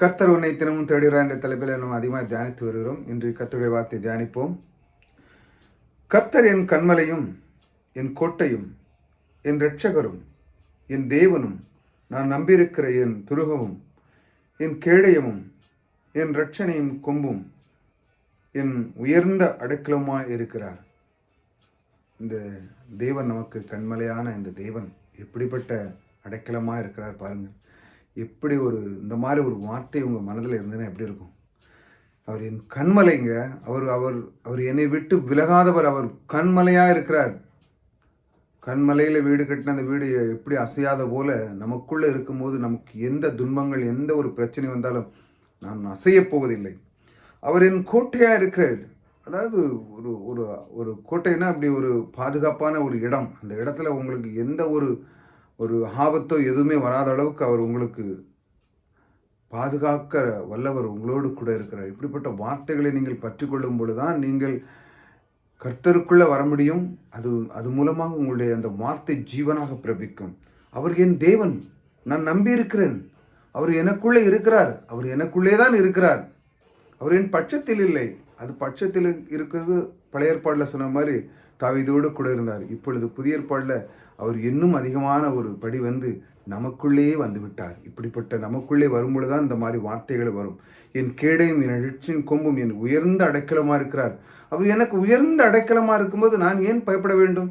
கர்த்தர் உன்னை தினமும் தேடுகிறார் என்ற தலைப்பில் நாம் அதிகமாக தியானித்து வருகிறோம். இன்று கர்த்தருடைய வார்த்தை தியானிப்போம். கர்த்தர் என் கண்மலையும் என் கோட்டையும் என் இரட்சகரும் என் தேவனும் நான் நம்பியிருக்கிற என் துருகமும் என் கேடயமும் என் இரட்சணையும் கொம்பும் என் உயர்ந்த அடைக்கலமாய் இருக்கிறார். இந்த தேவன் நமக்கு கண்மலையான இந்த தேவன் எப்படிப்பட்ட அடைக்கலமாக இருக்கிறார் பாருங்கள். எப்படி ஒரு இந்த மாதிரி ஒரு வார்த்தை உங்கள் மனதில் இருந்ததுன்னா எப்படி இருக்கும்? அவர் என் கண்மலைங்க. அவர் அவர் அவர் என்னை விட்டு விலகாதவர் அவர் கண்மலையாக இருக்கிறார். கண்மலையில் வீடு கட்டின அந்த வீடு எப்படி அசையாத போல நமக்குள்ளே இருக்கும்போது நமக்கு எந்த துன்பங்கள் எந்த ஒரு பிரச்சனை வந்தாலும் நான் அசையப் போவதில்லை. அவர் என் கோட்டையாக இருக்கிறார். அதாவது ஒரு ஒரு ஒரு கோட்டைனா அப்படி ஒரு பாதுகாப்பான ஒரு இடம். அந்த இடத்துல உங்களுக்கு எந்த ஒரு ஒரு ஆபத்தோ எதுவுமே வராத அளவுக்கு அவர் உங்களுக்கு பாதுகாக்க வல்லவர் உங்களோடு கூட இருக்கிறார். இப்படிப்பட்ட வார்த்தைகளை நீங்கள் பற்றிக்கொள்ளும் பொழுதுதான் நீங்கள் கர்த்தருக்குள்ளே வர முடியும். அது அது மூலமாக உங்களுடைய அந்த வார்த்தை ஜீவனாக பிரபிக்கும். அவர் என் தேவன் நான் நம்பி இருக்கிறேன் அவர் எனக்குள்ளே இருக்கிறார். அவர் எனக்குள்ளே தான் இருக்கிறார். அவர் என் பட்சத்தில் இல்லை. அது பட்சத்தில் இருக்கிறது பழைய ஏற்பாடில் சொன்ன மாதிரி தாவிதோடு கூட இருந்தார். இப்பொழுது புதிய ஏற்பாடில் அவர் இன்னும் அதிகமான ஒரு படி வந்து நமக்குள்ளேயே வந்து விட்டார். இப்படிப்பட்ட நமக்குள்ளே வரும்பொழுது தான் இந்த மாதிரி வார்த்தைகள் வரும். என் கேடையும் என் எழுச்சியின் கொம்பும் என் உயர்ந்த அடைக்கலமாக இருக்கிறார். அவர் எனக்கு உயர்ந்த அடைக்கலமாக இருக்கும்போது நான் ஏன் பயப்பட வேண்டும்?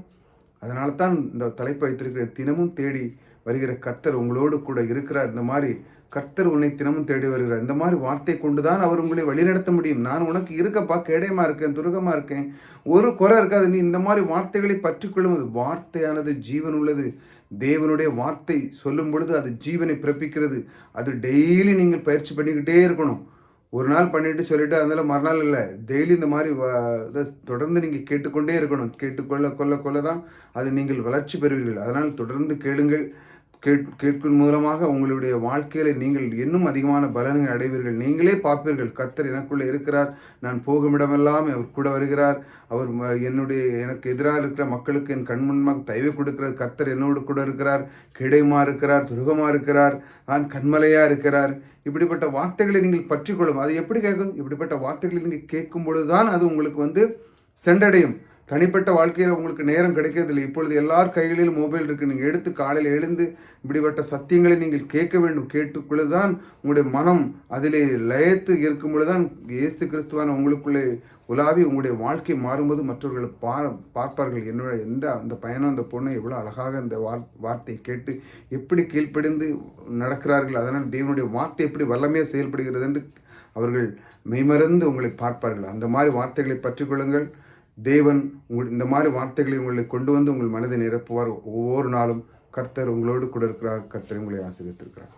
அதனால தான் இந்த தலைப்பை வைத்திருக்கிற தினமும் தேடி வருகிற கர்த்தர் உங்களோடு கூட இருக்கிறார். இந்த மாதிரி கர்த்தர் உன்னை தினமும் தேடி வருகிறார். இந்த மாதிரி வார்த்தை கொண்டு தான் அவர் உங்களை வழிநடத்த முடியும். நான் உனக்கு இருக்கப்பா கேடயமா இருக்கேன் துருகமாக இருக்கேன். ஒரு குறை இருக்காது. நீ இந்த மாதிரி வார்த்தைகளை பற்றிக்கொள்ளும் அது வார்த்தையானது ஜீவன் உள்ளது தேவனுடைய வார்த்தை சொல்லும் பொழுது அது ஜீவனை பிறப்பிக்கிறது. அது டெய்லி நீங்கள் பயிற்சி பண்ணிக்கிட்டே இருக்கணும். ஒரு நாள் பண்ணிட்டு சொல்லிட்டு அதனால் மறுநாள் இல்லை. டெய்லி இந்த மாதிரி இதை தொடர்ந்து நீங்கள் கேட்டுக்கொண்டே இருக்கணும். கேட்டுக்கொள்ள கொள்ள கொள்ள தான் அது நீங்கள் வளர்ச்சி பெறுவீர்கள். அதனால் தொடர்ந்து கேளுங்கள். கேட் கேட்கும் மூலமாக உங்களுடைய வாழ்க்கையில நீங்கள் இன்னும் அதிகமான பலன்கள் அடைவீர்கள். நீங்களே பார்ப்பீர்கள் கர்த்தர் எனக்குள்ளே இருக்கிறார் நான் போகும் இடமெல்லாம் அவர் கூட வருகிறார். அவர் என்னுடைய எனக்கு எதிராக இருக்கிற மக்களுக்கு என் கண்முன்பாக தயவு கொடுக்கிறது கர்த்தர் என்னோடு கூட இருக்கிறார் கிடைமா இருக்கிறார் துருகமாக இருக்கிறார் நான் கண்மலையாக இருக்கிறார். இப்படிப்பட்ட வார்த்தைகளை நீங்கள் பற்றிக்கொள்ளும் அது எப்படி கேட்கும்? இப்படிப்பட்ட வார்த்தைகளை நீங்கள் கேட்கும் பொழுதுதான் அது உங்களுக்கு வந்து சென்றடையும். தனிப்பட்ட வாழ்க்கையில் உங்களுக்கு நேரம் கிடைக்கிறதில்லை. இப்பொழுது எல்லார் கைகளிலும் மொபைல் இருக்குது நீங்கள் எடுத்து காலையில் எழுந்து இப்படிப்பட்ட சத்தியங்களை நீங்கள் கேட்க வேண்டும். கேட்டுக்கொள்ளுதான் உங்களுடைய மனம் அதிலே லயத்து இருக்கும் பொழுதுதான் இயேசு கிறிஸ்துவான உங்களுக்குள்ளே உலாவி உங்களுடைய வாழ்க்கை மாறும்போது மற்றவர்கள் பா பார்ப்பார்கள். என்னோட எந்த அந்த பயணம் அந்த பொண்ணு எவ்வளோ அழகாக அந்த வார் வார்த்தையை கேட்டு எப்படி கீழ்ப்படிந்து நடக்கிறார்கள். அதனால் தேவனுடைய வார்த்தை எப்படி வல்லமையாக செயல்படுகிறது என்று அவர்கள் மெய்மறந்து உங்களை பார்ப்பார்கள். அந்த மாதிரி வார்த்தைகளை பற்றிக்கொள்ளுங்கள் தேவன் உங்கள் இந்த மாதிரி வார்த்தைகளை உங்களை கொண்டு வந்து உங்கள் மனதை நிரப்புவார். ஒவ்வொரு நாளும் கர்த்தர் உங்களோடு கூட இருக்கிறார். கர்த்தர் உங்களை ஆசிரியத்திருக்கிறார்